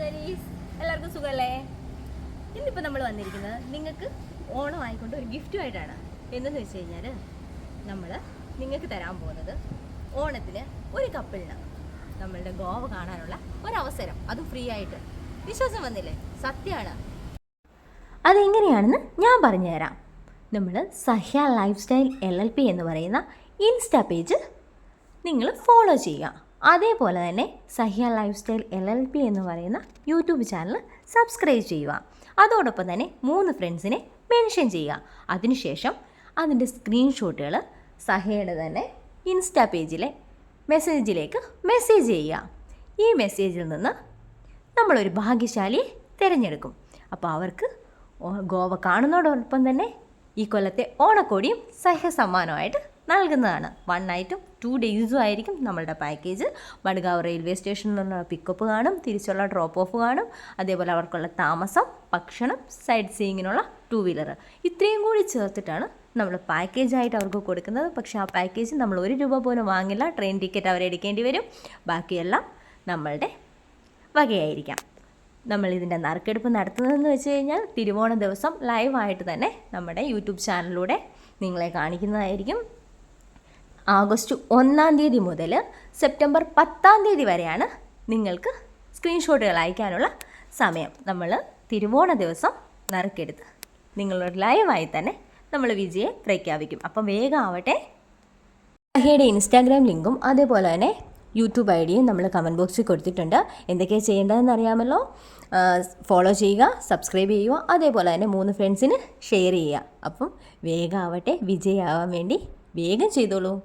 ഗരീസ്? എല്ലാവർക്കും സുഖമല്ലേ? ഇന്നിപ്പോൾ നമ്മൾ വന്നിരിക്കുന്നത് നിങ്ങൾക്ക് ഓണം ആയിക്കൊണ്ട് ഒരു ഗിഫ്റ്റുമായിട്ടാണ്. എന്തെന്ന് വെച്ച് കഴിഞ്ഞാൽ നമ്മൾ നിങ്ങൾക്ക് തരാൻ പോകുന്നത് ഓണത്തിന് ഒരു കപ്പിളിന് നമ്മളുടെ ഗോവ കാണാനുള്ള ഒരവസരം. അതും ഫ്രീ ആയിട്ട്. വിശ്വാസം വന്നില്ലേ? സത്യമാണ്. അതെങ്ങനെയാണെന്ന് ഞാൻ പറഞ്ഞു തരാം. നമ്മൾ Sahya lifestyle L L P എന്ന് പറയുന്ന ഇൻസ്റ്റാ പേജ് നിങ്ങൾ ഫോളോ ചെയ്യുക. അതേപോലെ തന്നെ Sahya lifestyle L L P എന്ന് പറയുന്ന യൂട്യൂബ് ചാനൽ സബ്സ്ക്രൈബ് ചെയ്യുക. അതോടൊപ്പം തന്നെ മൂന്ന് ഫ്രണ്ട്സിനെ മെൻഷൻ ചെയ്യുക. അതിനുശേഷം അതിന്റെ സ്ക്രീൻഷോട്ടുകൾ സഹയുടെ തന്നെ ഇൻസ്റ്റാ പേജിലെ മെസ്സേജിലേക്ക് മെസ്സേജ് ചെയ്യുക. ഈ മെസ്സേജിൽ നിന്ന് നമ്മളൊരു ഭാഗ്യശാലിയെ തിരഞ്ഞെടുക്കും. അപ്പോൾ അവർക്ക് ഗോവ കാണുന്നതോടൊപ്പം തന്നെ ഈ കൊല്ലത്തെ ഓണക്കോടിയും സഹ്യ സമ്മാനമായിട്ട് നൽകുന്നതാണ്. വൺ നൈറ്റും ടു ഡേയ്സും ആയിരിക്കും നമ്മളുടെ പാക്കേജ് മഡ്ഗാവ് റെയിൽവേ സ്റ്റേഷനിൽ നിന്നുള്ള പിക്കപ്പ് കാണും തിരിച്ചുള്ള ഡ്രോപ്പ് ഓഫ് കാണും. അതേപോലെ അവർക്കുള്ള താമസം ഭക്ഷണം സൈഡ് സീയിങ്ങിനുള്ള ടു വീലർ ഇത്രയും കൂടി ചേർത്തിട്ടാണ് നമ്മൾ പാക്കേജായിട്ട് അവർക്ക് കൊടുക്കുന്നത്. പക്ഷേ ആ പാക്കേജ് നമ്മൾ ഒരു രൂപ പോലും വാങ്ങില്ല. ട്രെയിൻ ടിക്കറ്റ് അവരെടുക്കേണ്ടി വരും. ബാക്കിയെല്ലാം നമ്മളുടെ വകയായിരിക്കാം. നമ്മൾ ഇതിന്റെ നറുക്കെടുപ്പ് നടത്തുന്നതെന്ന് വെച്ച് കഴിഞ്ഞാൽ തിരുവോണ ദിവസം ലൈവായിട്ട് തന്നെ നമ്മുടെ യൂട്യൂബ് ചാനലിലൂടെ നിങ്ങളെ കാണിക്കുന്നതായിരിക്കും. ആഗസ്റ്റ് ഒന്നാം തീയതി മുതൽ സെപ്റ്റംബർ പത്താം തീയതി വരെയാണ് നിങ്ങൾക്ക് സ്ക്രീൻഷോട്ടുകൾ അയക്കാനുള്ള സമയം. നമ്മൾ തിരുവോണ ദിവസം നറുക്കെടുത്ത് നിങ്ങളുടെ ലൈവായി തന്നെ നമ്മൾ വിജയെ പ്രഖ്യാപിക്കും. അപ്പം വേഗം ആവട്ടെ. സഹയുടെ ഇൻസ്റ്റാഗ്രാം ലിങ്കും അതേപോലെ തന്നെ യൂട്യൂബ് ഐ ഡിയും നമ്മൾ കമന്റ് ബോക്സിൽ കൊടുത്തിട്ടുണ്ട്. എന്തൊക്കെയാണ് ചെയ്യേണ്ടതെന്ന് അറിയാമല്ലോ? ഫോളോ ചെയ്യുക സബ്സ്ക്രൈബ് ചെയ്യുക അതേപോലെ തന്നെ മൂന്ന് ഫ്രണ്ട്സിന് ഷെയർ ചെയ്യുക. അപ്പം വേഗം ആവട്ടെ വിജയാവാൻ വേണ്ടി വേഗം ചെയ്തോളൂ.